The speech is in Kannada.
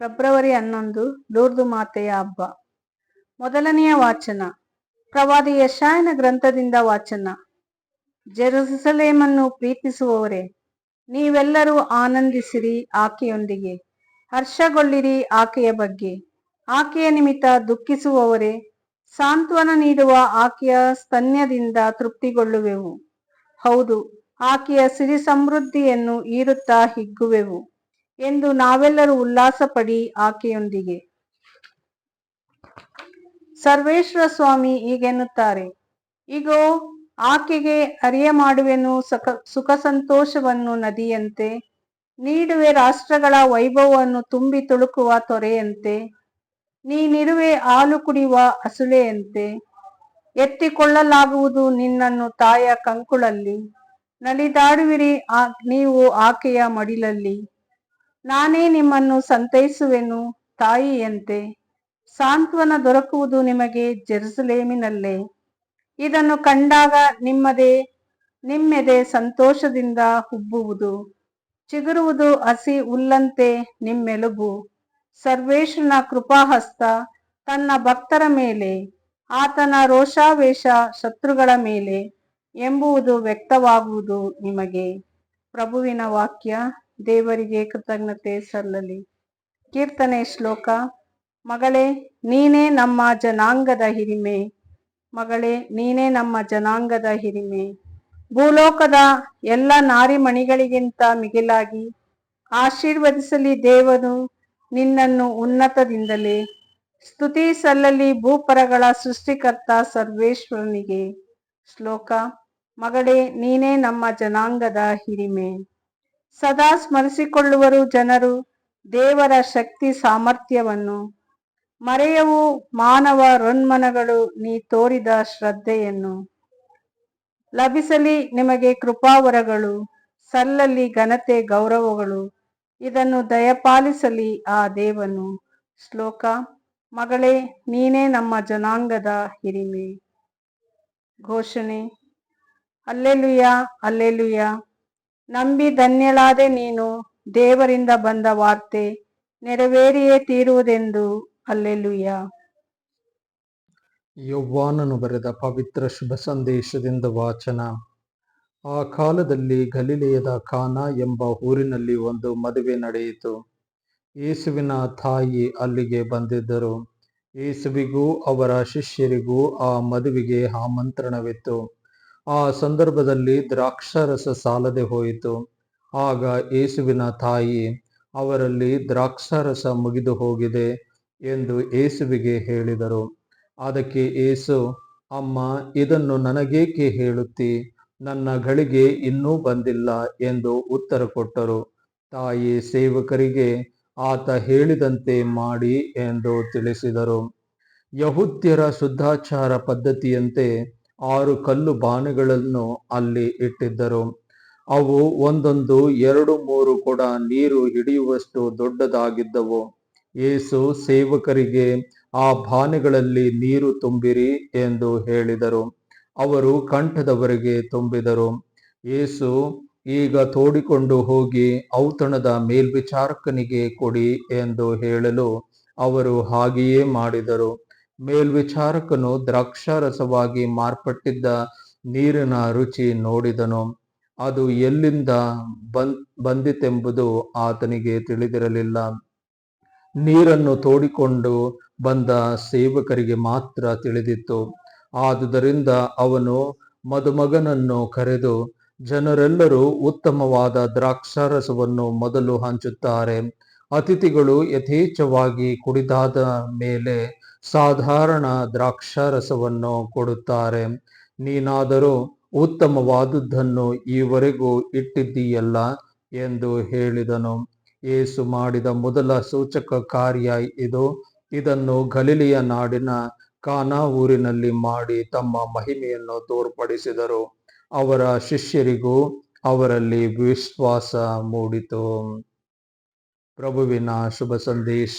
ಫೆಬ್ರವರಿ ಹನ್ನೊಂದು, ಲೂರ್ದು ಮಾತೆಯ ಹಬ್ಬ. ಮೊದಲನೆಯ ವಾಚನ. ಪ್ರವಾದಿ ಯಶಾಯನ ಗ್ರಂಥದಿಂದ ವಾಚನ. ಜೆರುಸಲೇಮನ್ನು ಪ್ರೀತಿಸುವವರೇ, ನೀವೆಲ್ಲರೂ ಆನಂದಿಸಿರಿ ಆಕೆಯೊಂದಿಗೆ. ಹರ್ಷಗೊಳ್ಳಿರಿ ಆಕೆಯ ಬಗ್ಗೆ. ಆಕೆಯ ನಿಮಿತ್ತ ದುಃಖಿಸುವವರೇ, ಸಾಂತ್ವನ ನೀಡುವ ಆಕೆಯ ಸ್ತನ್ಯದಿಂದ ತೃಪ್ತಿಗೊಳ್ಳುವೆವು. ಹೌದು, ಆಕೆಯ ಸಿರಿ ಸಮೃದ್ಧಿಯನ್ನು ಈರುತ್ತಾ ಹಿಗ್ಗುವೆವು. ಎಂದು ನಾವೆಲ್ಲರೂ ಉಲ್ಲಾಸ ಪಡಿ ಆಕೆಯೊಂದಿಗೆ. ಸರ್ವೇಶ್ವರ ಸ್ವಾಮಿ ಹೀಗೆನ್ನುತ್ತಾರೆ, ಇಗೋ, ಆಕೆಗೆ ಅರಿಯ ಮಾಡುವೆನು ಸಕ ಸುಖ ಸಂತೋಷವನ್ನು ನದಿಯಂತೆ, ನೀಡುವೆ ರಾಷ್ಟ್ರಗಳ ವೈಭವವನ್ನು ತುಂಬಿ ತುಳುಕುವ ತೊರೆಯಂತೆ, ನೀನಿರುವೆ ಹಾಲು ಕುಡಿಯುವ ಅಸುಳೆಯಂತೆ ಎತ್ತಿಕೊಳ್ಳಲಾಗುವುದು ನಿನ್ನನ್ನು ತಾಯ ಕಂಕುಳಲ್ಲಿ, ನಲಿದಾಡುವಿರಿ ಆ, ನೀವು ಆಕೆಯ ಮಡಿಲಲ್ಲಿ. ನಾನೇ ನಿಮ್ಮನ್ನು ಸಂತೈಸುವೆನು ತಾಯಿಯಂತೆ. ಸಾಂತ್ವನ ದೊರಕುವುದು ನಿಮಗೆ ಜೆರುಸಲೇಮಿನಲ್ಲೇ. ಇದನ್ನು ಕಂಡಾಗ ನಿಮ್ಮದೇ, ನಿಮ್ಮೆದೆ ಸಂತೋಷದಿಂದ ಹುಬ್ಬುವುದು. ಚಿಗುರುವುದು ಹಸಿ ಉಲ್ಲಂತೆ ನಿಮ್ಮೆಲುಬು. ಸರ್ವೇಶ್ವರನ ಕೃಪಾಹಸ್ತ ತನ್ನ ಭಕ್ತರ ಮೇಲೆ, ಆತನ ರೋಷಾವೇಶ ಶತ್ರುಗಳ ಮೇಲೆ ಎಂಬುವುದು ವ್ಯಕ್ತವಾಗುವುದು ನಿಮಗೆ. ಪ್ರಭುವಿನ ವಾಕ್ಯ. ದೇವರಿಗೆ ಕೃತಜ್ಞತೆ ಸಲ್ಲಲಿ. ಕೀರ್ತನೆ ಶ್ಲೋಕ, ಮಗಳೇ, ನೀನೇ ನಮ್ಮ ಜನಾಂಗದ ಹಿರಿಮೆ. ಮಗಳೇ, ನೀನೇ ನಮ್ಮ ಜನಾಂಗದ ಹಿರಿಮೆ. ಭೂಲೋಕದ ಎಲ್ಲ ನಾರಿಮಣಿಗಳಿಗಿಂತ ಮಿಗಿಲಾಗಿ ಆಶೀರ್ವದಿಸಲಿ ದೇವನು ನಿನ್ನನ್ನು ಉನ್ನತದಿಂದಲೇ. ಸ್ತುತಿ ಸಲ್ಲಲಿ ಭೂಪರಗಳ ಸೃಷ್ಟಿಕರ್ತ ಸರ್ವೇಶ್ವರನಿಗೆ. ಶ್ಲೋಕ, ಮಗಳೇ, ನೀನೇ ನಮ್ಮ ಜನಾಂಗದ ಹಿರಿಮೆ. ಸದಾ ಸ್ಮರಿಸಿಕೊಳ್ಳುವರು ಜನರು ದೇವರ ಶಕ್ತಿ ಸಾಮರ್ಥ್ಯವನ್ನು. ಮರೆಯವು ಮಾನವ ರೊನ್ಮನಗಳು ನೀ ತೋರಿದ ಶ್ರದ್ಧೆಯನ್ನು. ಲಭಿಸಲಿ ನಿಮಗೆ ಕೃಪಾವರಗಳು, ಸಲ್ಲಲಿ ಘನತೆ ಗೌರವಗಳು, ಇದನ್ನು ದಯಪಾಲಿಸಲಿ ಆ ದೇವನು. ಶ್ಲೋಕ, ಮಗಳೇ, ನೀನೇ ನಮ್ಮ ಜನಾಂಗದ ಹಿರಿಮೆ. ಘೋಷಣೆ, ಅಲ್ಲೆಲುಯ ಅಲ್ಲೆಲುಯ. ನಂಬಿ ಧನ್ಯಳಾದೆ ನೀನು ದೇವರಿಂದ ಬಂದ ವಾರ್ತೆ ನೆರವೇರಿಯೇ ತೀರುವುದೆಂದು. ಅಲ್ಲೆಲುಯ್ಯ ಯೌವ್ವಾನನು ಬರೆದ ಪವಿತ್ರ ಶುಭ ಸಂದೇಶದಿಂದ ವಾಚನ. ಆ ಕಾಲದಲ್ಲಿ ಗಲಿಲೆಯದ ಖಾನ ಎಂಬ ಊರಿನಲ್ಲಿ ಒಂದು ಮದುವೆ ನಡೆಯಿತು. ಯೇಸುವಿನ ತಾಯಿ ಅಲ್ಲಿಗೆ ಬಂದಿದ್ದರು. ಯೇಸುವಿಗೂ ಅವರ ಶಿಷ್ಯರಿಗೂ ಆ ಮದುವೆಗೆ ಆಮಂತ್ರಣವಿತ್ತು. ಆ ಸಂದರ್ಭದಲ್ಲಿ ದ್ರಾಕ್ಷಾರಸ ಸಾಲದೆ ಹೋಯಿತು. ಆಗ ಯೇಸುವಿನ ತಾಯಿ, ಅವರಲ್ಲಿ ದ್ರಾಕ್ಷಾರಸ ಮುಗಿದು ಹೋಗಿದೆ ಎಂದು ಏಸುವಿಗೆ ಹೇಳಿದರು. ಅದಕ್ಕೆ ಏಸು ಅಮ್ಮ, ಇದನ್ನು ನನಗೇಕೆ ಹೇಳುತ್ತಿ? ನನ್ನ ಗಳಿಗೆ ಇನ್ನೂ ಬಂದಿಲ್ಲ ಎಂದು ಉತ್ತರ ಕೊಟ್ಟರು. ತಾಯಿ ಸೇವಕರಿಗೆ ಆತ ಹೇಳಿದಂತೆ ಮಾಡಿ ಎಂದು ತಿಳಿಸಿದರು. ಯಹುದ್ಯರ ಶುದ್ಧಾಚಾರ ಪದ್ಧತಿಯಂತೆ ಆರು ಕಲ್ಲು ಬಾಣೆಗಳನ್ನು ಅಲ್ಲಿ ಇಟ್ಟಿದ್ದರು. ಅವು ಒಂದೊಂದು ಎರಡು ಮೂರು ಕೂಡ ನೀರು ಹಿಡಿಯುವಷ್ಟು ದೊಡ್ಡದಾಗಿದ್ದವು. ಯೇಸು ಸೇವಕರಿಗೆ, ಆ ಬಾನೆಗಳಲ್ಲಿ ನೀರು ತುಂಬಿರಿ ಎಂದು ಹೇಳಿದರು. ಅವರು ಕಂಠದವರೆಗೆ ತುಂಬಿದರು. ಯೇಸು, ಈಗ ತೋಡಿಕೊಂಡು ಹೋಗಿ, ಔತಣದ ಮೇಲ್ವಿಚಾರಕನಿಗೆ ಕೊಡಿ ಎಂದು ಹೇಳಲು ಅವರು ಹಾಗೆಯೇ ಮಾಡಿದರು. ಮೇಲ್ವಿಚಾರಕನು ದ್ರಾಕ್ಷಾರಸವಾಗಿ ಮಾರ್ಪಟ್ಟಿದ್ದ ನೀರಿನ ರುಚಿ ನೋಡಿದನು. ಅದು ಎಲ್ಲಿಂದ ಬಂದ್, ಬಂದಿತೆಂಬುದು ಆತನಿಗೆ ತಿಳಿದಿರಲಿಲ್ಲ. ನೀರನ್ನು ತೋಡಿಕೊಂಡು ಬಂದ ಸೇವಕರಿಗೆ ಮಾತ್ರ ತಿಳಿದಿತ್ತು. ಆದುದರಿಂದ ಅವನು ಮದುಮಗನನ್ನು ಕರೆದು, ಜನರೆಲ್ಲರೂ ಉತ್ತಮವಾದ ದ್ರಾಕ್ಷಾರಸವನ್ನು ಮೊದಲು ಹಂಚುತ್ತಾರೆ. ಅತಿಥಿಗಳು ಯಥೇಚ್ಛವಾಗಿ ಕುಡಿದಾದ ಮೇಲೆ ಸಾಧಾರಣ ದ್ರಾಕ್ಷಾರಸವನ್ನು ಕೊಡುತ್ತಾರೆ. ನೀನಾದರೂ ಉತ್ತಮವಾದುದನ್ನು ಈವರೆಗೂ ಇಟ್ಟಿದ್ದೀಯಲ್ಲ ಎಂದು ಹೇಳಿದನು. ಏಸು ಮಾಡಿದ ಮೊದಲ ಸೂಚಕ ಕಾರ್ಯ ಇದು. ಇದನ್ನು ಗಲಿಲಿಯ ನಾಡಿನ ಕಾನಾ ಊರಿನಲ್ಲಿ ಮಾಡಿ ತಮ್ಮ ಮಹಿಮೆಯನ್ನು ತೋರ್ಪಡಿಸಿದರು. ಅವರ ಶಿಷ್ಯರಿಗೂ ಅವರಲ್ಲಿ ವಿಶ್ವಾಸ ಮೂಡಿತು. ಪ್ರಭುವಿನ ಶುಭ ಸಂದೇಶ.